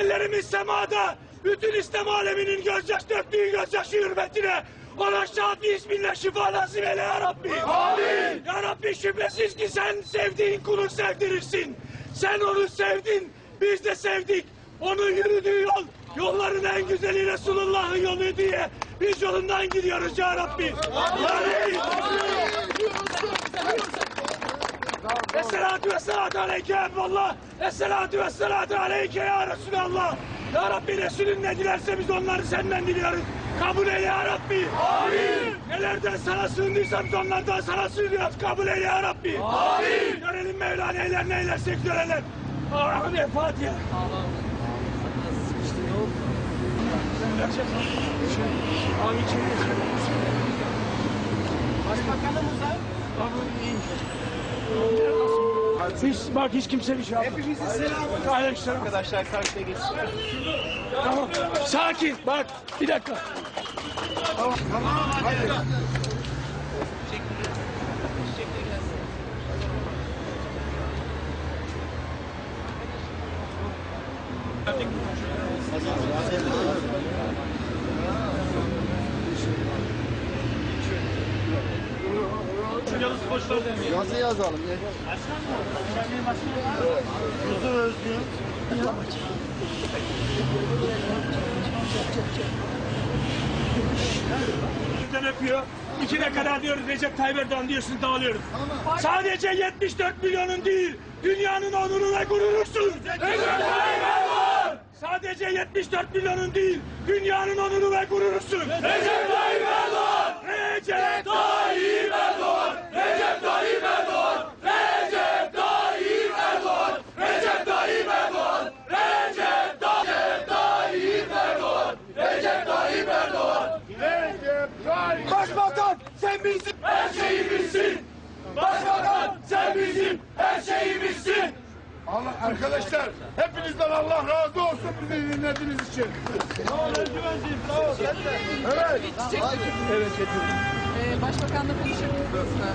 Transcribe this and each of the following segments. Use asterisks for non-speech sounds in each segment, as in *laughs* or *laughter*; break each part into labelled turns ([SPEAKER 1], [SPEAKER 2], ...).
[SPEAKER 1] Ellerimiz semada. Bütün İslam aleminin gözyaş döktüğü gözyaşı hürmetine ona şafi isminle şifa nasip eyle ya Rabbi. Amin. Ya Rabbi şüphesiz ki sen sevdiğin kulu sevdirirsin. Sen onu sevdin, biz de sevdik. Onun yürüdüğü yol, yolların en güzeli Resulullah'ın yolu diye biz yolundan gidiyoruz ya Rabbi. Amin. Esselatu vesselatu aleyke ya Ebvallah. Esselatu vesselatu aleyke ya Resulallah. Ya Rabbi Resulün ne dilerse biz onları senden diliyoruz. Kabul eyle ya Rabbi. Amin. Nelerden sana sığındıysa biz onlardan sana sığınıyoruz. Kabul eyle ya Rabbi. Amin. Görelim Mevla neyler neylersek görelim. Amin. Fatiha. Amin. Hiç, bak hiç kimse bir şey yapmadı. Hepimizin selamı. Aleykümselam.
[SPEAKER 2] Arkadaşlar karşıya geçsin.
[SPEAKER 1] Tamam. Sakin. Bak bir dakika.
[SPEAKER 3] Yazı yazalım. Yusuf Özgür.
[SPEAKER 1] Bizden öpüyor. İkine kadar diyoruz Recep Tayyip Erdoğan diyorsun dağılıyoruz. Sadece 74 milyonun değil, dünyanın onuru ve gururusun. Recep Tayyip Erdoğan! Sadece 74 milyonun değil, dünyanın onuru ve gururusun. Recep Tayyip Erdoğan! Recep Tayyip Erdoğan! Recep Tayyip Erdoğan! Recep Tayyip Erdoğan! Recep Tayyip Erdoğan! Recep Tayyip Erdoğan! Recep Tayyip Erdoğan! Başbakan sen bizim her şeyimizsin. Başbakan sen bizim her şeyimizsin.
[SPEAKER 3] Allah arkadaşlar hepinizden Allah razı olsun bizi dinlediğiniz için. Evet.
[SPEAKER 4] Ee, Başbakanla konuşabildiniz mi?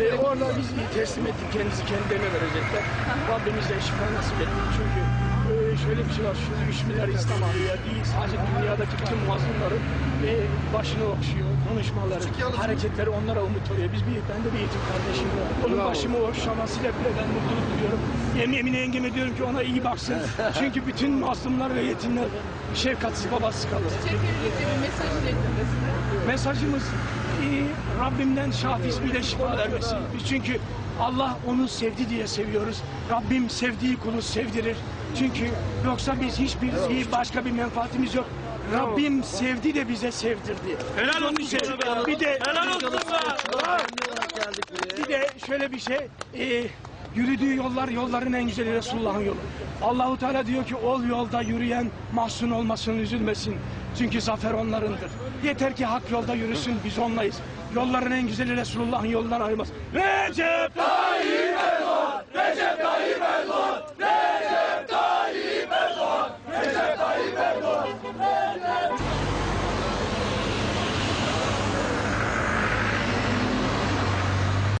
[SPEAKER 5] Ee, orada biz teslim ettik kendisi kendilerine verecekler. Rabbimiz de şifa nasip etsin. Çünkü şöyle bir şey var. Şu üç milyar İslam alıyor değil. Sadece dünyadaki bütün mazlumların e, başını okşuyor. Konuşmaları, hareketleri onlara umut oluyor. Biz bir, ben de bir yetim kardeşim var. Onun başımı okşamasıyla bile ben mutluluk duyuyorum. Yemin Emine yengeme diyorum ki ona iyi baksın. *laughs* Çünkü bütün mazlumlar ve yetimler şefkatsiz babasız kalır. Mesajımız e, Rabbimden şafi ismiyle şifa vermesi. Biz çünkü Allah onu sevdi diye seviyoruz. Rabbim sevdiği kulu sevdirir. Çünkü yoksa biz hiçbir bir başka bir menfaatimiz yok. Rabbim sevdi de bize sevdirdi.
[SPEAKER 1] Helal olsun
[SPEAKER 5] Şey,
[SPEAKER 1] sana be.
[SPEAKER 5] bir de
[SPEAKER 1] Helal olsun be.
[SPEAKER 5] bir de şöyle bir şey, e, yürüdüğü yollar yolların en güzeli Resulullah'ın yolu. Allahu Teala diyor ki ol yolda yürüyen mahzun olmasın, üzülmesin. Çünkü zafer onlarındır. Yeter ki hak yolda yürüsün, biz onlayız. Yolların en güzeli Resulullah'ın yolundan ayrılmaz. Recep Tayyip